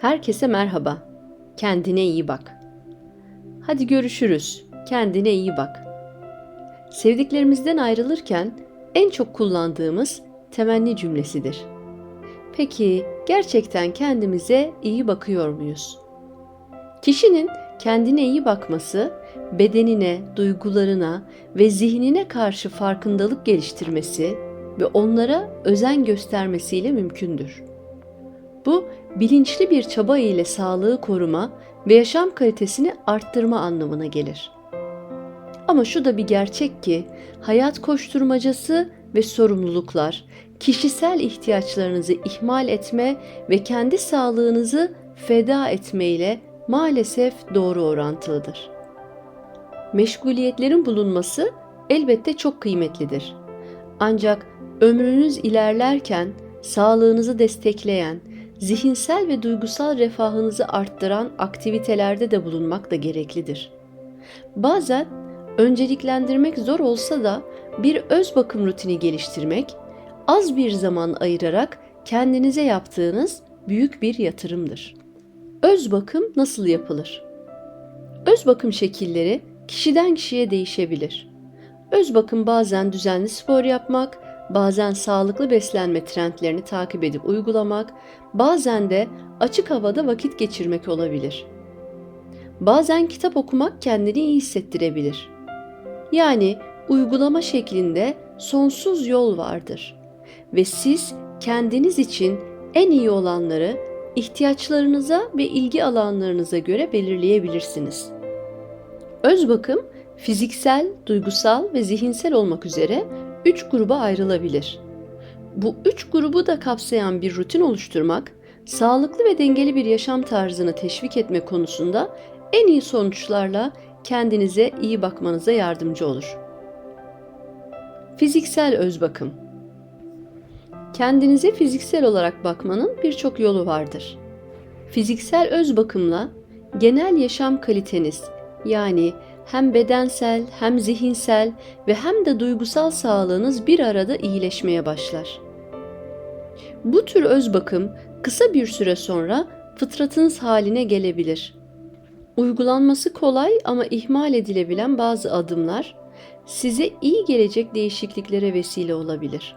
Herkese merhaba. Kendine iyi bak. Hadi görüşürüz. Kendine iyi bak. Sevdiklerimizden ayrılırken en çok kullandığımız temenni cümlesidir. Peki gerçekten kendimize iyi bakıyor muyuz? Kişinin kendine iyi bakması, bedenine, duygularına ve zihnine karşı farkındalık geliştirmesi ve onlara özen göstermesiyle mümkündür. Bu bilinçli bir çaba ile sağlığı koruma ve yaşam kalitesini arttırma anlamına gelir. Ama şu da bir gerçek ki hayat koşturmacası ve sorumluluklar kişisel ihtiyaçlarınızı ihmal etme ve kendi sağlığınızı feda etme ile maalesef doğru orantılıdır. Meşguliyetlerin bulunması elbette çok kıymetlidir. Ancak ömrünüz ilerlerken sağlığınızı destekleyen, zihinsel ve duygusal refahınızı arttıran aktivitelerde de bulunmak da gereklidir. Bazen önceliklendirmek zor olsa da bir öz bakım rutini geliştirmek, az bir zaman ayırarak kendinize yaptığınız büyük bir yatırımdır. Öz bakım nasıl yapılır? Öz bakım şekilleri kişiden kişiye değişebilir. Öz bakım bazen düzenli spor yapmak, bazen sağlıklı beslenme trendlerini takip edip uygulamak, bazen de açık havada vakit geçirmek olabilir. Bazen kitap okumak kendini iyi hissettirebilir. Yani uygulama şeklinde sonsuz yol vardır ve siz kendiniz için en iyi olanları ihtiyaçlarınıza ve ilgi alanlarınıza göre belirleyebilirsiniz. Öz bakım fiziksel, duygusal ve zihinsel olmak üzere üç gruba ayrılabilir. Bu üç grubu da kapsayan bir rutin oluşturmak, sağlıklı ve dengeli bir yaşam tarzını teşvik etme konusunda en iyi sonuçlarla kendinize iyi bakmanıza yardımcı olur. Fiziksel öz bakım Kendinize fiziksel olarak bakmanın birçok yolu vardır. Fiziksel öz bakımla genel yaşam kaliteniz yani hem bedensel hem zihinsel ve hem de duygusal sağlığınız bir arada iyileşmeye başlar. Bu tür öz bakım kısa bir süre sonra fıtratınız haline gelebilir. Uygulanması kolay ama ihmal edilebilen bazı adımlar size iyi gelecek değişikliklere vesile olabilir.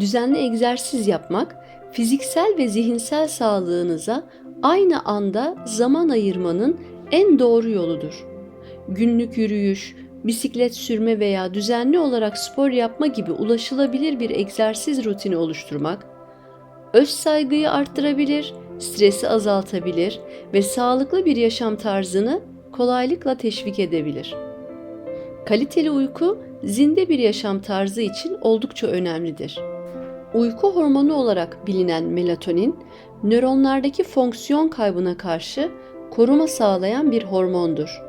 Düzenli egzersiz yapmak fiziksel ve zihinsel sağlığınıza aynı anda zaman ayırmanın en doğru yoludur. Günlük yürüyüş, bisiklet sürme veya düzenli olarak spor yapma gibi ulaşılabilir bir egzersiz rutini oluşturmak, öz saygıyı arttırabilir, stresi azaltabilir ve sağlıklı bir yaşam tarzını kolaylıkla teşvik edebilir. Kaliteli uyku zinde bir yaşam tarzı için oldukça önemlidir. Uyku hormonu olarak bilinen melatonin, nöronlardaki fonksiyon kaybına karşı koruma sağlayan bir hormondur.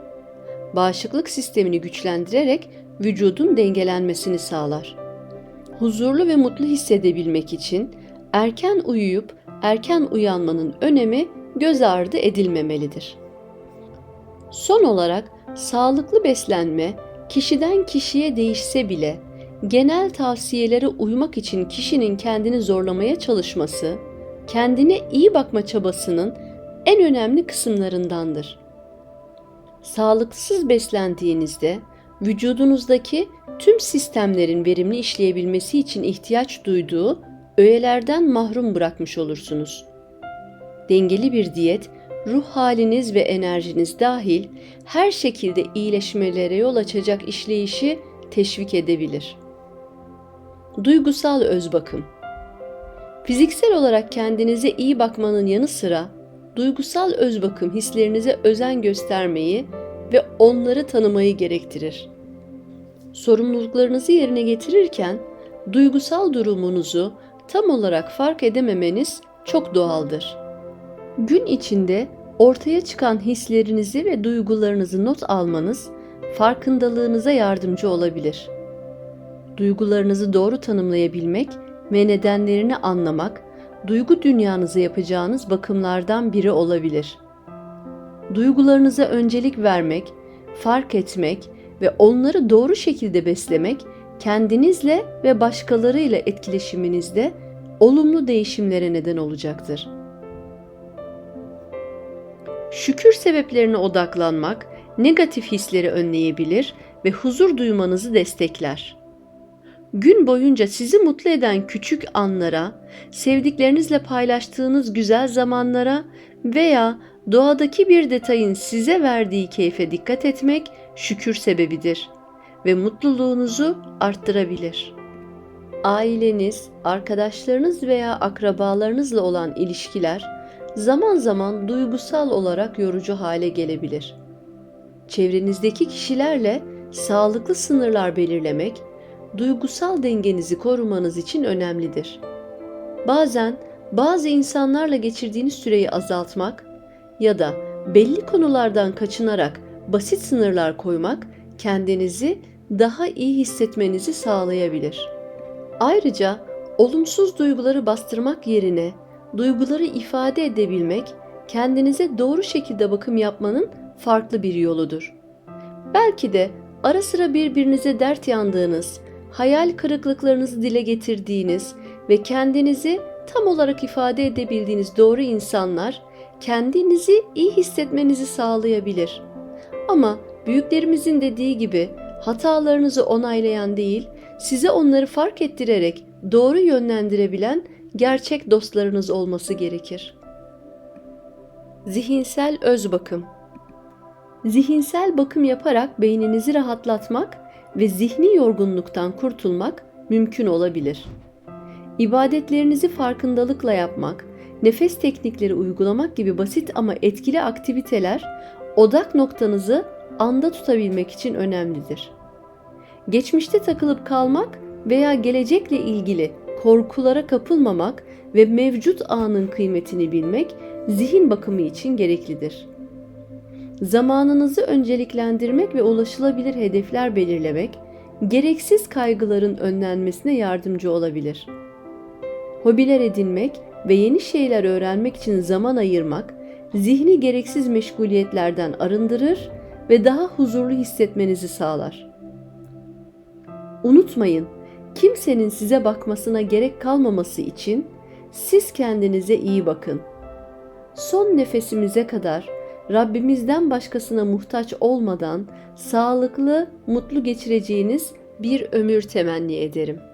Bağışıklık sistemini güçlendirerek vücudun dengelenmesini sağlar. Huzurlu ve mutlu hissedebilmek için erken uyuyup erken uyanmanın önemi göz ardı edilmemelidir. Son olarak sağlıklı beslenme kişiden kişiye değişse bile genel tavsiyelere uymak için kişinin kendini zorlamaya çalışması, kendine iyi bakma çabasının en önemli kısımlarındandır. Sağlıksız beslendiğinizde vücudunuzdaki tüm sistemlerin verimli işleyebilmesi için ihtiyaç duyduğu öğelerden mahrum bırakmış olursunuz. Dengeli bir diyet, ruh haliniz ve enerjiniz dahil her şekilde iyileşmelere yol açacak işleyişi teşvik edebilir. Duygusal öz bakım Fiziksel olarak kendinize iyi bakmanın yanı sıra duygusal öz bakım hislerinize özen göstermeyi ve onları tanımayı gerektirir. Sorumluluklarınızı yerine getirirken duygusal durumunuzu tam olarak fark edememeniz çok doğaldır. Gün içinde ortaya çıkan hislerinizi ve duygularınızı not almanız farkındalığınıza yardımcı olabilir. Duygularınızı doğru tanımlayabilmek ve nedenlerini anlamak duygu dünyanıza yapacağınız bakımlardan biri olabilir. Duygularınıza öncelik vermek, fark etmek ve onları doğru şekilde beslemek kendinizle ve başkalarıyla etkileşiminizde olumlu değişimlere neden olacaktır. Şükür sebeplerine odaklanmak negatif hisleri önleyebilir ve huzur duymanızı destekler. Gün boyunca sizi mutlu eden küçük anlara, sevdiklerinizle paylaştığınız güzel zamanlara veya doğadaki bir detayın size verdiği keyfe dikkat etmek şükür sebebidir ve mutluluğunuzu arttırabilir. Aileniz, arkadaşlarınız veya akrabalarınızla olan ilişkiler zaman zaman duygusal olarak yorucu hale gelebilir. Çevrenizdeki kişilerle sağlıklı sınırlar belirlemek, duygusal dengenizi korumanız için önemlidir. Bazen bazı insanlarla geçirdiğiniz süreyi azaltmak ya da belli konulardan kaçınarak basit sınırlar koymak kendinizi daha iyi hissetmenizi sağlayabilir. Ayrıca olumsuz duyguları bastırmak yerine duyguları ifade edebilmek kendinize doğru şekilde bakım yapmanın farklı bir yoludur. Belki de ara sıra birbirinize dert yandığınız, hayal kırıklıklarınızı dile getirdiğiniz ve kendinizi tam olarak ifade edebildiğiniz doğru insanlar kendinizi iyi hissetmenizi sağlayabilir. Ama büyüklerimizin dediği gibi hatalarınızı onaylayan değil, size onları fark ettirerek doğru yönlendirebilen gerçek dostlarınız olması gerekir. Zihinsel öz bakım Zihinsel bakım yaparak beyninizi rahatlatmak ve zihni yorgunluktan kurtulmak mümkün olabilir. İbadetlerinizi farkındalıkla yapmak, nefes teknikleri uygulamak gibi basit ama etkili aktiviteler odak noktanızı anda tutabilmek için önemlidir. Geçmişte takılıp kalmak veya gelecekle ilgili korkulara kapılmamak ve mevcut anın kıymetini bilmek zihin bakımı için gereklidir. Zamanınızı önceliklendirmek ve ulaşılabilir hedefler belirlemek gereksiz kaygıların önlenmesine yardımcı olabilir. Hobiler edinmek ve yeni şeyler öğrenmek için zaman ayırmak zihni gereksiz meşguliyetlerden arındırır ve daha huzurlu hissetmenizi sağlar. Unutmayın, kimsenin size bakmasına gerek kalmaması için siz kendinize iyi bakın. Son nefesimize kadar Rabbimizden başkasına muhtaç olmadan sağlıklı, mutlu geçireceğiniz bir ömür temenni ederim.''